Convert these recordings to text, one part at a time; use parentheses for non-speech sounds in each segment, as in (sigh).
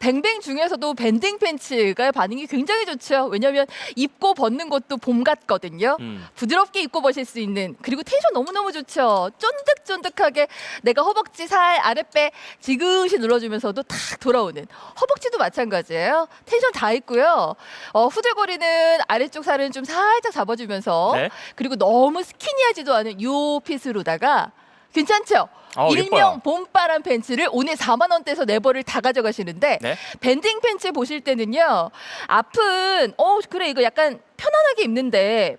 뱅뱅 중에서도 밴딩 팬츠가 반응이 굉장히 좋죠. 왜냐하면 입고 벗는 것도 봄 같거든요. 음. 부드럽게 입고 벗을 수 있는 그리고 텐션 너무너무 좋죠. 쫀득쫀득하게 내가 허벅지 살 아랫배 지그시 눌러주면서도 탁 돌아오는 허벅지도 마찬가지예요. 텐션 다 있고요. 어, 후들거리는 아래쪽 살은 좀 살짝 잡아주면서 네. 그리고 너무 스키니하지도 않은 요 핏으로다가 괜찮죠? 어, 일명 예뻐요. 봄바람 팬츠를 오늘 4만 원대에서 네 벌을 다 가져가시는데 네. 밴딩 팬츠 보실 때는요 앞은 어 그래 이거 약간 편안하게 입는데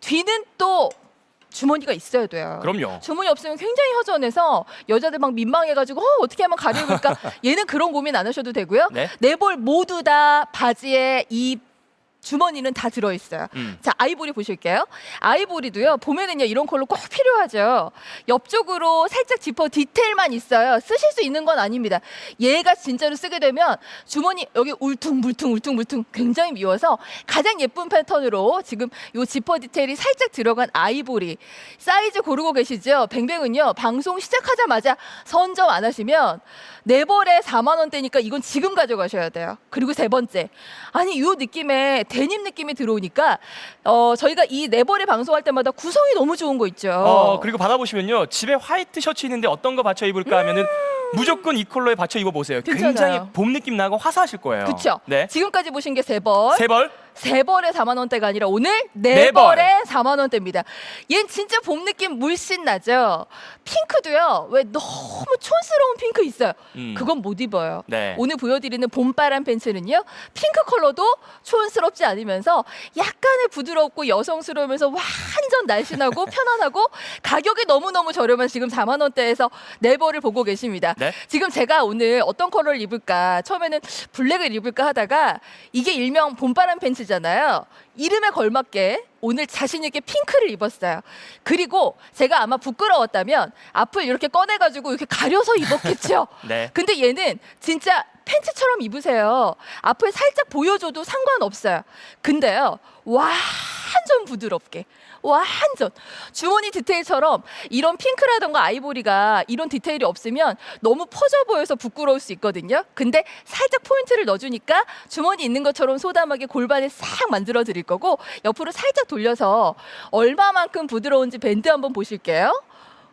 뒤는 또 주머니가 있어야 돼요. 그럼요. 주머니 없으면 굉장히 허전해서 여자들 막 민망해가지고 어, 어떻게 하면 가려울까 (laughs) 얘는 그런 고민 안 하셔도 되고요. 네. 네벌 모두 다 바지에 이 주머니는 다 들어있어요. 음. 자, 아이보리 보실게요. 아이보리도요, 봄에는요, 이런 컬러 꼭 필요하죠. 옆쪽으로 살짝 지퍼 디테일만 있어요. 쓰실 수 있는 건 아닙니다. 얘가 진짜로 쓰게 되면 주머니 여기 울퉁불퉁 울퉁불퉁 굉장히 미워서 가장 예쁜 패턴으로 지금 요 지퍼 디테일이 살짝 들어간 아이보리 사이즈 고르고 계시죠? 뱅뱅은요, 방송 시작하자마자 선점 안 하시면 네 벌에 4만 원대니까 이건 지금 가져가셔야 돼요. 그리고 세 번째. 아니, 요 느낌에 데님 느낌이 들어오니까 어, 저희가 이 네 벌에 방송할 때마다 구성이 너무 좋은 거 있죠. 어, 그리고 받아보시면요. 집에 화이트 셔츠 있는데 어떤 거 받쳐 입을까 하면은 무조건 이 컬러에 받쳐 입어보세요. 음. 괜찮아요. 굉장히 봄 느낌 나고 화사하실 거예요. 그쵸? 네. 지금까지 보신 게 세 벌. 세 벌. 세 벌에 4만 원대가 아니라 오늘 네, 네 벌. 벌에 4만 원대입니다. 얜 진짜 봄 느낌 물씬 나죠. 핑크도요. 왜 너무 촌스러운 핑크 있어요. 음. 그건 못 입어요. 네. 오늘 보여드리는 봄바람 팬츠는요. 핑크 컬러도 촌스럽지 않으면서 약간의 부드럽고 여성스러우면서 완전 날씬하고 (laughs) 편안하고 가격이 너무너무 저렴한 지금 4만 원대에서 네 벌을 보고 계십니다. 네. 지금 제가 오늘 어떤 컬러를 입을까 처음에는 블랙을 입을까 하다가 이게 일명 봄바람 팬츠 잖아요. 이름에 걸맞게 오늘 자신 있게 핑크를 입었어요. 그리고 제가 아마 부끄러웠다면 앞을 이렇게 꺼내가지고 이렇게 가려서 입었겠죠. (laughs) 네. 근데 얘는 진짜 팬츠처럼 입으세요. 앞을 살짝 보여줘도 상관없어요. 근데요, 완전 부드럽게. 완전 주머니 디테일처럼 이런 핑크라던가 아이보리가 이런 디테일이 없으면 너무 퍼져 보여서 부끄러울 수 있거든요. 근데 살짝 포인트를 넣어주니까 주머니 있는 것처럼 소담하게 골반을 싹 만들어 드릴 거고 옆으로 살짝 돌려서 얼마만큼 부드러운지 밴드 한번 보실게요.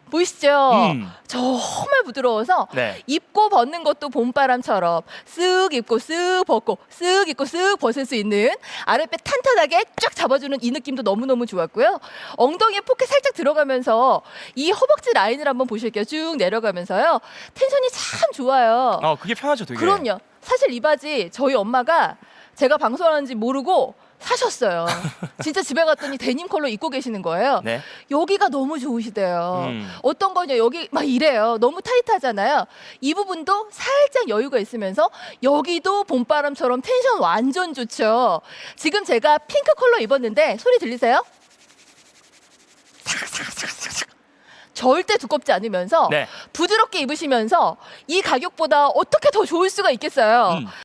보이시죠? 음. 정말 부드러워서 네. 입고 벗는 것도 봄바람처럼 쓱 입고 쓱 벗고 쓱 입고 쓱 벗을 수 있는 아랫배 탄탄하게 쫙 잡아주는 이 느낌도 너무너무 좋았고요. 엉덩이에 포켓 살짝 들어가면서 이 허벅지 라인을 한번 보실게요. 쭉 내려가면서요. 텐션이 참 좋아요. 어, 그게 편하죠, 되게. 그럼요. 사실 이 바지 저희 엄마가 제가 방송하는지 모르고 사셨어요. (laughs) 진짜 집에 갔더니 데님 컬러 입고 계시는 거예요. 네. 여기가 너무 좋으시대요. 음. 어떤 거냐 여기 막 이래요. 너무 타이트하잖아요. 이 부분도 살짝 여유가 있으면서 여기도 봄바람처럼 텐션 완전 좋죠. 지금 제가 핑크 컬러 입었는데 소리 들리세요? 절대 두껍지 않으면서 네. 부드럽게 입으시면서 이 가격보다 어떻게 더 좋을 수가 있겠어요. 음.